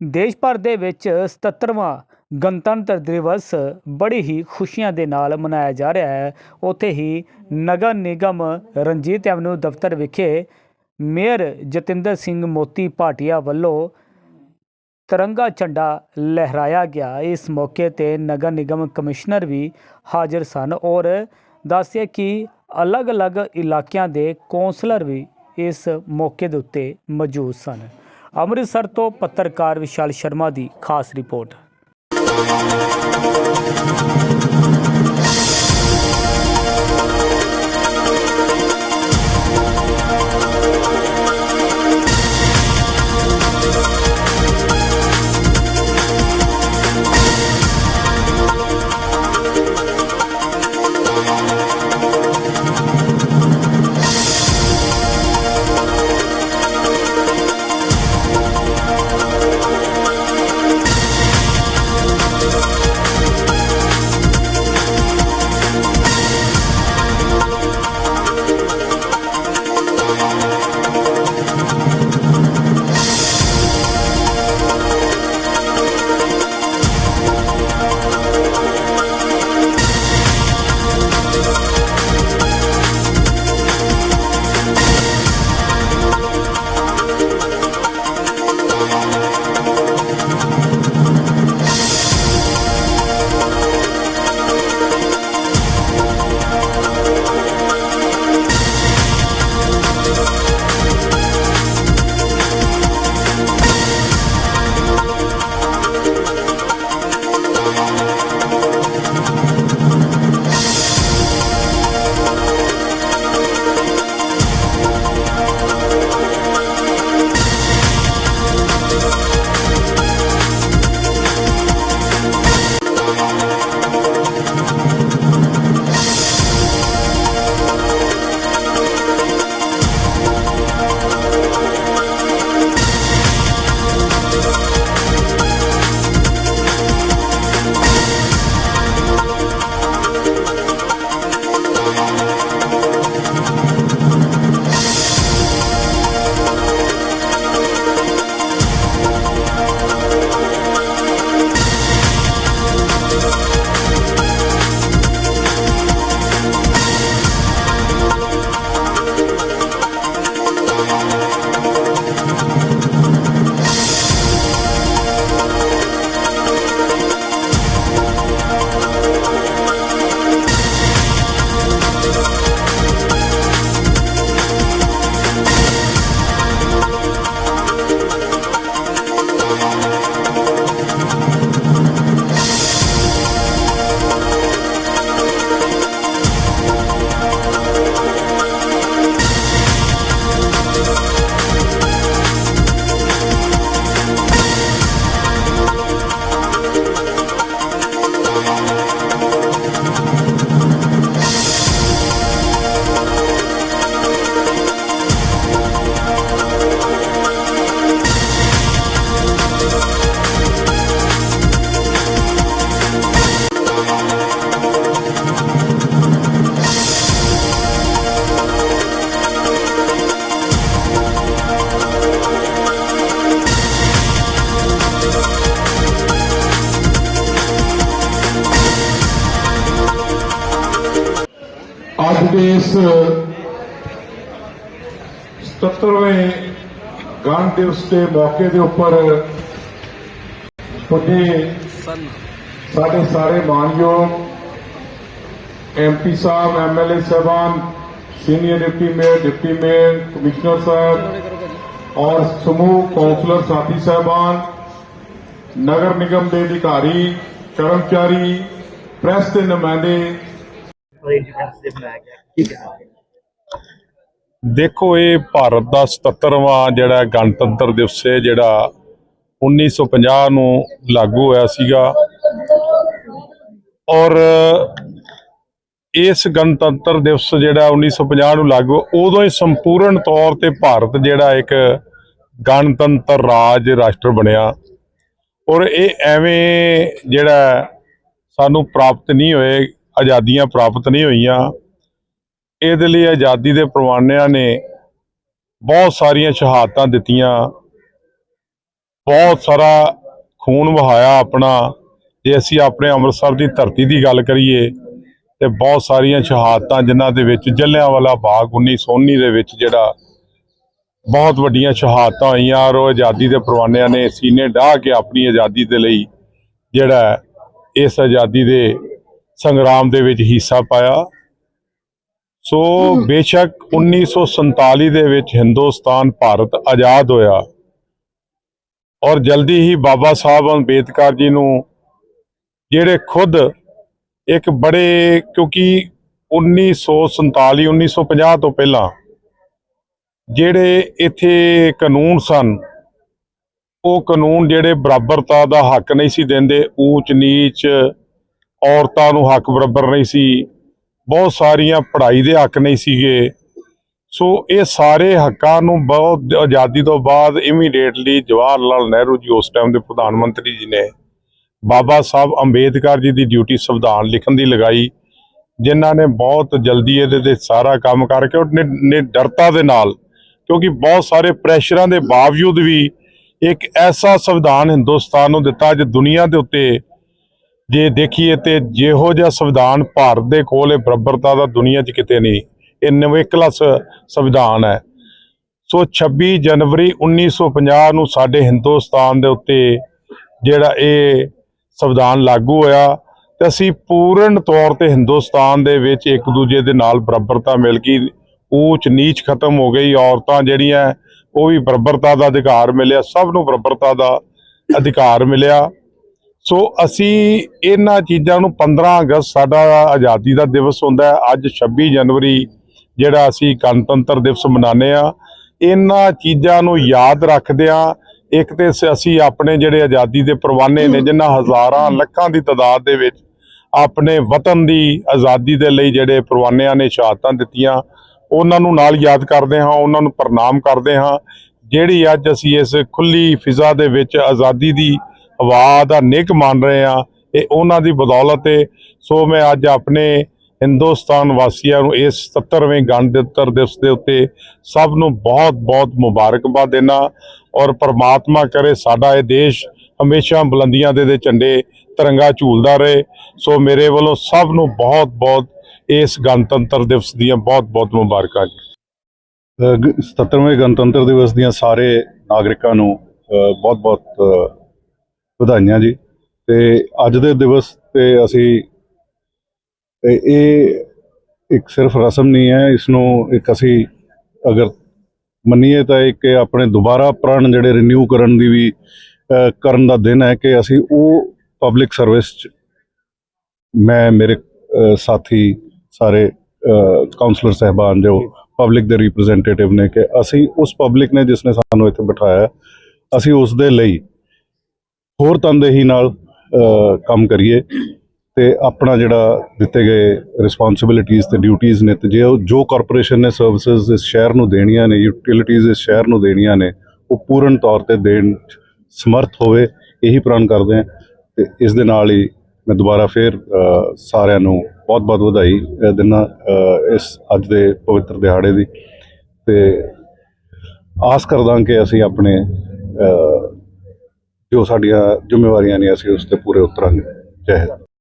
ਦੇਸ਼ ਭਰ ਦੇ ਵਿੱਚ 77ਵਾਂ ਗਣਤੰਤਰ ਦਿਵਸ ਬੜੀ ਹੀ ਖੁਸ਼ੀਆਂ ਦੇ ਨਾਲ ਮਨਾਇਆ ਜਾ ਰਿਹਾ ਹੈ। ਉੱਥੇ ਹੀ ਨਗਰ ਨਿਗਮ ਰਣਜੀਤ ਐਵਨਿਊ ਦਫ਼ਤਰ ਵਿਖੇ ਮੇਅਰ ਜਤਿੰਦਰ ਸਿੰਘ ਮੋਤੀ ਭਾਟੀਆ ਵੱਲੋਂ ਤਿਰੰਗਾ ਝੰਡਾ ਲਹਿਰਾਇਆ ਗਿਆ। ਇਸ ਮੌਕੇ ਤੇ ਨਗਰ ਨਿਗਮ ਕਮਿਸ਼ਨਰ ਵੀ ਹਾਜ਼ਰ ਸਨ ਔਰ ਦੱਸਿਆ ਕਿ ਅਲੱਗ-ਅਲੱਗ ਇਲਾਕਿਆਂ ਦੇ ਕੌਂਸਲਰ ਵੀ ਇਸ ਮੌਕੇ ਦੇ ਉੱਤੇ ਮੌਜੂਦ ਸਨ। ਅੰਮ੍ਰਿਤਸਰ ਤੋਂ ਪੱਤਰਕਾਰ ਵਿਸ਼ਾਲ ਸ਼ਰਮਾ ਦੀ ਖਾਸ ਰਿਪੋਰਟ। ਅੱਜ ਦੇ ਇਸ 77ਵੇਂ ਗਣ ਦਿਵਸ ਦੇ ਮੌਕੇ ਦੇ ਉੱਪਰ ਪੁੱਜੇ ਸਾਡੇ ਸਾਰੇ ਮਾਨਯੋਗ ਐਮਪੀ ਸਾਹਿਬ ਐਮਐਲਏ ਸਾਹਿਬਾਨ senior deputy mayor deputy mayor commissioner ਸਾਹਿਬ ਔਰ ਸਮੂਹ ਕੌਂਸਲਰ ਸਾਥੀ ਸਾਹਿਬਾਨ ਨਗਰ ਨਿਗਮ ਦੇ ਅਧਿਕਾਰੀ ਕਰਮਚਾਰੀ ਪ੍ਰੈਸ ਦੇ ਨੁਮਾਇੰਦੇ ਦੇਖੋ ਇਹ ਭਾਰਤ ਦਾ 77ਵਾਂ ਜਿਹੜਾ ਗਣਤੰਤਰ ਦਿਵਸ ਹੈ ਜਿਹੜਾ 1950 ਨੂੰ ਲਾਗੂ ਹੋਇਆ ਸੀਗਾ। ਔਰ ਇਸ ਗਣਤੰਤਰ ਦਿਵਸ ਜਿਹੜਾ 1950 ਨੂੰ ਲਾਗੂ ਉਦੋਂ ਹੀ ਸੰਪੂਰਨ ਤੌਰ ਤੇ ਭਾਰਤ ਜਿਹੜਾ ਇੱਕ ਗਣਤੰਤਰ ਰਾਜ ਰਾਸ਼ਟਰ ਬਣਿਆ। ਔਰ ਇਹ ਐਵੇਂ ਜਿਹੜਾ ਸਾਨੂੰ ਪ੍ਰਾਪਤ ਨਹੀਂ ਹੋਏ ਆਜ਼ਾਦੀਆਂ ਪ੍ਰਾਪਤ ਨਹੀਂ ਹੋਈਆਂ। ਇਹਦੇ ਲਈ ਆਜ਼ਾਦੀ ਦੇ ਪ੍ਰਵਾਨਿਆਂ ਨੇ ਬਹੁਤ ਸਾਰੀਆਂ ਸ਼ਹਾਦਤਾਂ ਦਿੱਤੀਆਂ। ਬਹੁਤ ਸਾਰਾ ਖੂਨ ਵਹਾਇਆ ਆਪਣਾ। ਜੇ ਅਸੀਂ ਆਪਣੇ ਅੰਮ੍ਰਿਤਸਰ ਦੀ ਧਰਤੀ ਦੀ ਗੱਲ ਕਰੀਏ, ਤੇ ਬਹੁਤ ਸਾਰੀਆਂ ਸ਼ਹਾਦਤਾਂ ਜਿਨ੍ਹਾਂ ਦੇ ਵਿੱਚ ਜਲਿਆਂਵਾਲਾ ਬਾਗ 1919 ਦੇ ਵਿੱਚ ਜਿਹੜਾ ਬਹੁਤ ਵੱਡੀਆਂ ਸ਼ਹਾਦਤਾਂ ਹੋਈਆਂ ਔਰ ਉਹ ਆਜ਼ਾਦੀ ਦੇ ਪ੍ਰਵਾਨਿਆਂ ਨੇ ਸੀਨੇ ਢਾਹ ਕੇ ਆਪਣੀ ਆਜ਼ਾਦੀ ਦੇ ਲਈ ਜਿਹੜਾ ਇਸ ਆਜ਼ਾਦੀ ਦੇ ਸੰਗਰਾਮ ਦੇ ਵਿੱਚ ਹਿੱਸਾ ਪਾਇਆ। ਸੋ ਬੇਸ਼ੱਕ 1947 ਦੇ ਵਿੱਚ ਹਿੰਦੁਸਤਾਨ ਭਾਰਤ ਆਜ਼ਾਦ ਹੋਇਆ। ਔਰ ਜਲਦੀ ਹੀ ਬਾਬਾ ਸਾਹਿਬ ਅੰਬੇਦਕਰ ਜੀ ਨੂੰ ਜਿਹੜੇ ਖੁਦ ਇੱਕ ਬੜੇ ਕਿਉਂਕਿ 1947 1950 ਤੋਂ ਪਹਿਲਾਂ ਜਿਹੜੇ ਇੱਥੇ ਕਾਨੂੰਨ ਸਨ ਉਹ ਕਾਨੂੰਨ ਜਿਹੜੇ ਬਰਾਬਰਤਾ ਦਾ ਹੱਕ ਨਹੀਂ ਸੀ ਦਿੰਦੇ ਊਚ ਨੀਚ ਔਰਤਾਂ ਨੂੰ ਹੱਕ ਬਰਾਬਰ ਨਹੀਂ ਸੀ, ਬਹੁਤ ਸਾਰੀਆਂ ਪੜ੍ਹਾਈ ਦੇ ਹੱਕ ਨਹੀਂ ਸੀਗੇ। ਸੋ ਇਹ ਸਾਰੇ ਹੱਕਾਂ ਨੂੰ ਬਹੁਤ ਆਜ਼ਾਦੀ ਤੋਂ ਬਾਅਦ ਇਮੀਡੀਏਟਲੀ ਜਵਾਹਰ ਲਾਲ ਨਹਿਰੂ ਜੀ ਉਸ ਟਾਈਮ ਦੇ ਪ੍ਰਧਾਨ ਮੰਤਰੀ ਜੀ ਨੇ ਬਾਬਾ ਸਾਹਿਬ ਅੰਬੇਦਕਰ ਜੀ ਦੀ ਡਿਊਟੀ ਸੰਵਿਧਾਨ ਲਿਖਣ ਦੀ ਲਗਾਈ, ਜਿਨ੍ਹਾਂ ਨੇ ਬਹੁਤ ਜਲਦੀ ਇਹਦੇ ਤੇ ਸਾਰਾ ਕੰਮ ਕਰਕੇ ਉਹ ਨਿ- ਨਿਡਰਤਾ ਦੇ ਨਾਲ, ਕਿਉਂਕਿ ਬਹੁਤ ਸਾਰੇ ਪ੍ਰੈਸ਼ਰਾਂ ਦੇ ਬਾਵਜੂਦ ਵੀ ਇੱਕ ਐਸਾ ਸੰਵਿਧਾਨ ਹਿੰਦੁਸਤਾਨ ਨੂੰ ਦਿੱਤਾ ਅੱਜ ਦੁਨੀਆ ਦੇ ਉੱਤੇ ਜੇ ਦੇਖੀਏ ਤੇ ਜਿਹੋ ਜਿਹਾ ਸੰਵਿਧਾਨ ਭਾਰਤ ਦੇ ਕੋਲ ਇਹ ਬਰਾਬਰਤਾ ਦਾ ਦੁਨੀਆ 'ਚ ਕਿਤੇ ਨਹੀਂ, ਇਹ ਨਿਵੇਕਲਾ ਸੰਵਿਧਾਨ ਹੈ। ਸੋ 26 ਜਨਵਰੀ 1950 ਨੂੰ ਸਾਡੇ ਹਿੰਦੁਸਤਾਨ ਦੇ ਉੱਤੇ ਜਿਹੜਾ ਇਹ ਸੰਵਿਧਾਨ ਲਾਗੂ ਹੋਇਆ ਤੇ ਅਸੀਂ ਪੂਰਨ ਤੌਰ ਤੇ ਹਿੰਦੁਸਤਾਨ ਦੇ ਵਿੱਚ ਇੱਕ ਦੂਜੇ ਦੇ ਨਾਲ ਬਰਾਬਰਤਾ ਮਿਲ ਗਈ, ਊਚ ਨੀਚ ਖਤਮ ਹੋ ਗਈ, ਔਰਤਾਂ ਜਿਹੜੀਆਂ ਉਹ ਵੀ ਬਰਾਬਰਤਾ ਦਾ ਅਧਿਕਾਰ ਮਿਲਿਆ, ਸਭ ਨੂੰ ਬਰਾਬਰਤਾ ਦਾ ਅਧਿਕਾਰ ਮਿਲਿਆ। ਸੋ ਅਸੀਂ ਇਹਨਾਂ ਚੀਜ਼ਾਂ ਨੂੰ 15 ਅਗਸਤ ਸਾਡਾ ਆਜ਼ਾਦੀ ਦਾ ਦਿਵਸ ਹੁੰਦਾ ਹੈ। ਅੱਜ 26 ਜਨਵਰੀ ਜਿਹੜਾ ਅਸੀਂ ਗਣਤੰਤਰ ਦਿਵਸ ਮਨਾਉਂਦੇ ਆ ਇਹਨਾਂ ਚੀਜ਼ਾਂ ਨੂੰ ਯਾਦ ਰੱਖਦੇ ਰੱਖਦਿਆਂ ਇੱਕ ਤੇ ਅਸੀਂ ਆਪਣੇ ਜਿਹੜੇ ਆਜ਼ਾਦੀ ਦੇ ਪਰਵਾਨੇ ਨੇ ਜਿਨ੍ਹਾਂ ਹਜ਼ਾਰਾਂ ਲੱਖਾਂ ਦੀ ਤਾਦਾਦ ਦੇ ਵਿੱਚ ਆਪਣੇ ਵਤਨ ਦੀ ਆਜ਼ਾਦੀ ਦੇ ਲਈ ਜਿਹੜੇ ਪਰਵਾਨਿਆਂ ਨੇ ਸ਼ਹਾਦਤਾਂ ਦਿੱਤੀਆਂ, ਉਹਨਾਂ ਨੂੰ ਨਾਲ ਯਾਦ ਕਰਦੇ ਹਾਂ, ਉਹਨਾਂ ਨੂੰ ਪ੍ਰਣਾਮ ਕਰਦੇ ਹਾਂ। ਜਿਹੜੀ ਅੱਜ ਅਸੀਂ ਇਸ ਖੁੱਲੀ ਫਿਜ਼ਾ ਦੇ ਵਿੱਚ ਆਜ਼ਾਦੀ ਦੀ ਹਵਾ ਦਾ ਨਿੱਘ ਮੰਨ ਰਹੇ ਹਾਂ ਇਹ ਉਹਨਾਂ ਦੀ ਬਦੌਲਤ ਹੈ ਸੋ ਮੈਂ ਅੱਜ ਆਪਣੇ ਹਿੰਦੁਸਤਾਨ ਵਾਸੀਆਂ ਨੂੰ ਇਸ 77ਵੇਂ ਗਣਤੰਤਰ ਦਿਵਸ ਦੇ ਉੱਤੇ ਸਭ ਨੂੰ ਬਹੁਤ-ਬਹੁਤ ਮੁਬਾਰਕਬਾਦ ਦੇਣਾ ਔਰ ਪਰਮਾਤਮਾ ਕਰੇ ਸਾਡਾ ਇਹ ਦੇਸ਼ ਹਮੇਸ਼ਾ ਬੁਲੰਦੀਆਂ ਦੇ ਦੇ ਝੰਡੇ ਤਿਰੰਗਾ ਝੂਲਦਾ ਰਹੇ। ਸੋ ਮੇਰੇ ਵੱਲੋਂ ਸਭ ਨੂੰ ਬਹੁਤ-ਬਹੁਤ ਇਸ ਗਣਤੰਤਰ ਦਿਵਸ ਦੀਆਂ ਬਹੁਤ-ਬਹੁਤ ਮੁਬਾਰਕਾਂ ਜੀ। 77ਵੇਂ ਗਣਤੰਤਰ ਦਿਵਸ ਦੀਆਂ ਸਾਰੇ ਨਾਗਰਿਕਾਂ ਨੂੰ ਬਹੁਤ-ਬਹੁਤ ਵਧਾਈਆਂ ਜੀ। ਤੇ ਅੱਜ ਦੇ ਦਿਵਸ ਤੇ ਅਸੀਂ ਇਹ- ਇਹ ਇੱਕ ਸਿਰਫ ਰਸਮ ਨਹੀਂ ਹੈ ਇਸ ਨੂੰ ਇੱਕ ਅਸੀਂ ਅਗਰ ਮੰਨੀਏ ਤਾਂ ਇੱਕ ਇਹ ਆਪਣੇ ਦੁਬਾਰਾ ਪ੍ਰਣ ਜਿਹੜੇ ਰੀਨਿਊ ਕਰਨ ਦੀ ਵੀ ਕਰਨ ਦਾ ਦਿਨ ਹੈ ਕਿ ਅਸੀਂ ਉਹ ਪਬਲਿਕ ਸਰਵਿਸ ਚ ਮੈਂ, ਮੇਰੇ ਸਾਥੀ ਸਾਰੇ ਕਾਉਂਸਲਰ ਸਹਿਬਾਨ ਜੋ ਪਬਲਿਕ ਦੇ ਰਿਪਰੈਜ਼ੈਂਟੇਟਿਵ ਨੇ ਕਿ ਅਸੀਂ ਉਸ ਪਬਲਿਕ ਨੇ ਜਿਸ ਨੇ ਸਾਨੂੰ ਇੱਥੇ ਬਿਠਾਇਆ, ਅਸੀਂ ਉਸ ਦੇ ਲਈ ਹੋਰ ਤਨਦੇਹੀ ਨਾਲ ਕੰਮ ਕਰੀਏ ਤੇ ਆਪਣਾ ਜਿਹੜਾ ਦਿੱਤੇ ਗਏ ਰਿਸਪੌਂਸਿਬਿਲਿਟੀਆਂ ਤੇ ਡਿਊਟੀਆਂ ਨੇ ਤੇ ਜੇ ਉਹ- ਜੋ ਕਾਰਪੋਰੇਸ਼ਨ ਨੇ ਸਰਵਿਸਿਜ਼ ਇਸ ਸ਼ਹਿਰ ਨੂੰ ਦੇਣੀਆਂ ਨੇ ਯੂਟਿਲਿਟੀਆਂ ਇਸ ਸ਼ਹਿਰ ਨੂੰ ਦੇਣੀਆਂ ਨੇ ਉਹ ਪੂਰਨ ਤੌਰ ਤੇ ਦੇਣ 'ਚ ਸਮਰਥ ਹੋਵੇ ਇਹੀ ਪ੍ਰਣ ਕਰਦੇ ਹਾਂ ਤੇ ਇਸ ਦੇ ਨਾਲ ਹੀ ਮੈਂ ਦੁਬਾਰਾ ਫੇਰ ਸਾਰਿਆਂ ਨੂੰ ਬਹੁਤ-ਬਹੁਤ ਵਧਾਈ ਅ, ਦਿੰਦਾ ਇਸ ਅੱਜ ਦੇ ਪਵਿੱਤਰ ਦਿਹਾੜੇ ਦੀ ਤੇ ਆਸ ਕਰਦਾ ਕਿ ਅਸੀਂ ਆਪਣੇ ਜੋ ਸਾਡੀਆਂ ਜ਼ਿੰਮੇਵਾਰੀਆਂ ਨੇ ਅਸੀਂ ਉਸ ਤੇ ਪੂਰੇ ਉਤਰਾਂਗੇ। ਜੈ ਹਿੰਦ।